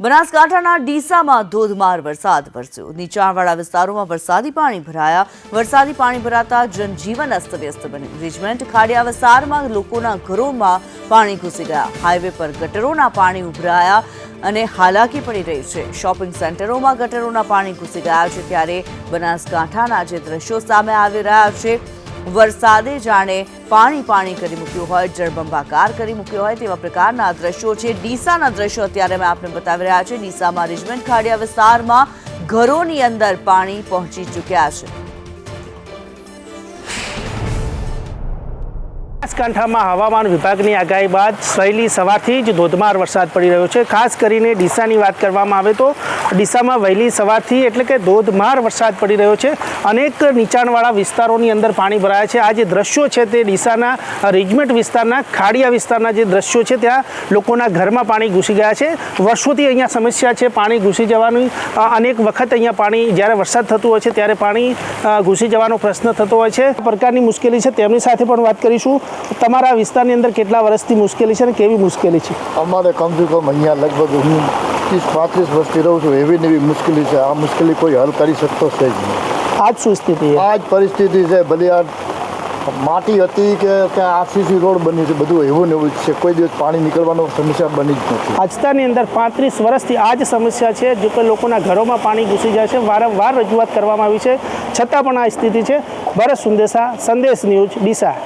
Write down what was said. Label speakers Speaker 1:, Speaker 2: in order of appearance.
Speaker 1: બનાસકાંઠાના ડીસામાં ધોધમાર વરસાદ વરસ્યો. નીચાણવાળા વિસ્તારોમાં વરસાદી પાણી ભરાયા. વરસાદી પાણી ભરાતા જનજીવન અસ્તવ્યસ્ત બન્યું. રીજમેન્ટ ખાડિયા વિસ્તારમાં લોકોના ઘરોમાં પાણી ઘૂસી ગયા. હાઈવે પર ગટરોના પાણી ઉભરાયા અને હાલાકી પડી રહી છે. શોપિંગ સેન્ટરોમાં ગટરોના પાણી ઘૂસી ગયા છે ત્યારે બનાસકાંઠાના જે દ્રશ્યો સામે આવી રહ્યા છે વરસાદે જાણે પાણી પાણી કરી મૂક્યું હોય, જળબંબાકાર કરી મૂક્યો હોય તેવા પ્રકારના દ્રશ્યો છે. ડીસાના દ્રશ્યો અત્યારે અમે આપને બતાવી રહ્યા છે ડીસામાં રિજમેન્ટ ખાડિયા વિસ્તારમાં ઘરોની અંદર પાણી પહોંચી ચૂક્યા છે.
Speaker 2: બનાસકાંઠામાં હવામાન વિભાગની આગાહી બાદ સહેલી સવારથી જ ધોધમાર વરસાદ પડી રહ્યો છે. ખાસ કરીને ડીસાની વાત કરવામાં આવે તો ડીસામાં વહેલી સવારથી એટલે કે ધોધમાર વરસાદ પડી રહ્યો છે. અનેક નીચાણવાળા વિસ્તારોની અંદર પાણી ભરાયા છે. આ જે દ્રશ્યો છે તે ડીસાના રિજમેન્ટ વિસ્તારના ખાડિયા વિસ્તારના જે દ્રશ્યો છે, ત્યાં લોકોના ઘરમાં પાણી ઘૂસી ગયા છે. વર્ષોથી અહીંયા સમસ્યા છે, પાણી ઘૂસી જવાની. અનેક વખત અહીંયા પાણી જ્યારે વરસાદ થતું હોય છે, ત્યારે પાણી ઘૂસી જવાનો પ્રશ્ન થતો હોય છે. પ્રકારની મુશ્કેલી છે, તેમની સાથે પણ વાત કરીશું. તમારા વિસ્તારની અંદર કેટલા વર્ષથી મુશ્કેલી છે અને કેવી મુશ્કેલી છે?
Speaker 3: અમારે કમસે કમ અહીંયા લગભગ હું ત્રીસ પાંત્રીસ વર્ષથી રહું છું. એવી ને એવી મુશ્કેલી છે. આ મુશ્કેલી કોઈ હલ કરી શકતો છે જ નહીં.
Speaker 2: આજ શું સ્થિતિ છે?
Speaker 3: આ જ પરિસ્થિતિ છે. ભલે આ માટી હતી કે ત્યાં આરસીસી રોડ બની છે બધું એવું ને એવું છે. કોઈ દિવસ પાણી નીકળવાનો સમસ્યા બની જ નથી.
Speaker 2: આજતાની અંદર પાંત્રીસ વર્ષથી આ જ સમસ્યા છે જો કે લોકોના ઘરોમાં પાણી ઘૂસી જાય છે. વારંવાર રજૂઆત કરવામાં આવી છે. છતાં પણ આ સ્થિતિ છે. ભરત સુંદેસા સંદેશ ન્યૂઝ ડીસા.